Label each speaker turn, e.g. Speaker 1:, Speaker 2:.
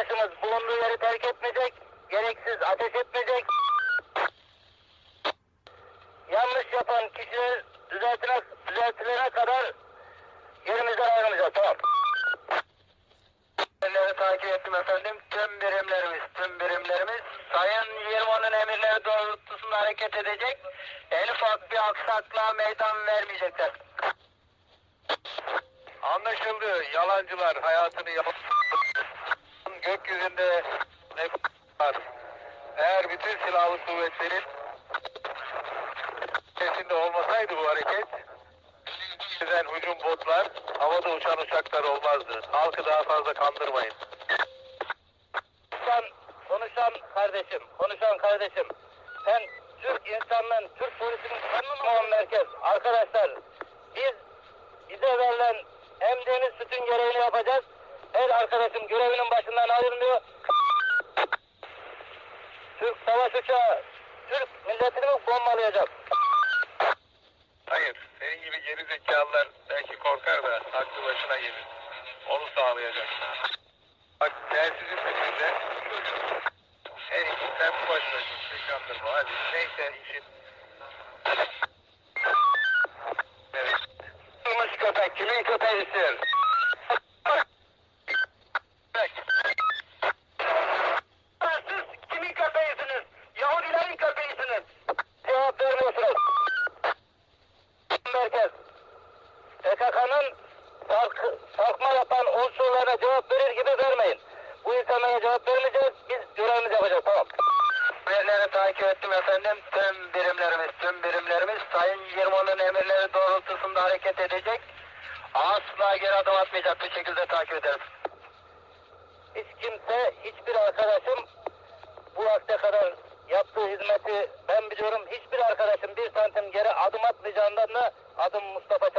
Speaker 1: arkadaşımız bulunduğu yeri terk etmeyecek, gereksiz ateş etmeyecek. Yanlış yapan kişiler düzeltine, düzeltilene kadar yerimizden ayrılmayacağız. Tamam. Emirleri takip ettim efendim. Tüm birimlerimiz, tüm birimlerimiz Sayın Yılmaz'ın emirleri doğrultusunda hareket edecek. En ufak bir aksaklığa meydan vermeyecekler.
Speaker 2: Anlaşıldı. Yalancılar hayatını yalan gökyüzünde ne var? Eğer bütün silahlı kuvvetlerin sesinde olmasaydı bu hareket neden hücum botlar havada uçan uçaklar olmazdı. Halkı daha fazla kandırmayın.
Speaker 1: Konuşan, konuşan kardeşim, konuşan kardeşim. Sen Türk insanlığın, Türk polisinin kanunu merkez. Arkadaşlar biz arkadaşım görevinin başından ayrılmıyor. Türk savaş uçağı Türk milletini mi bombalayacak?
Speaker 2: Hayır. Senin gibi geri zekalılar belki korkar da aklı başına gelir. Onu sağlayacak. Bak telsizin sesinde en iyisi sen bu başına kimseyi kandırma. Hadi neyse işin. Evet.
Speaker 1: Kırmış köpek, kimin köpeğisin? PKK'nın sark, sarkma yapan unsurlarına cevap verir gibi vermeyin. Bu insanlara cevap vermeyeceğiz. Biz görevimizi yapacağız. Tamam. Emirleri takip ettim efendim. Tüm birimlerimiz, tüm birimlerimiz Sayın Yirmon'un emirleri doğrultusunda hareket edecek. Asla geri adım atmayacak bir şekilde takip ederiz. Hiç kimse, hiçbir arkadaşım bu vakte kadar yaptığı hizmeti ben biliyorum. Hiçbir arkadaşım bir santim geri adım atmayacağından da adım Mustafa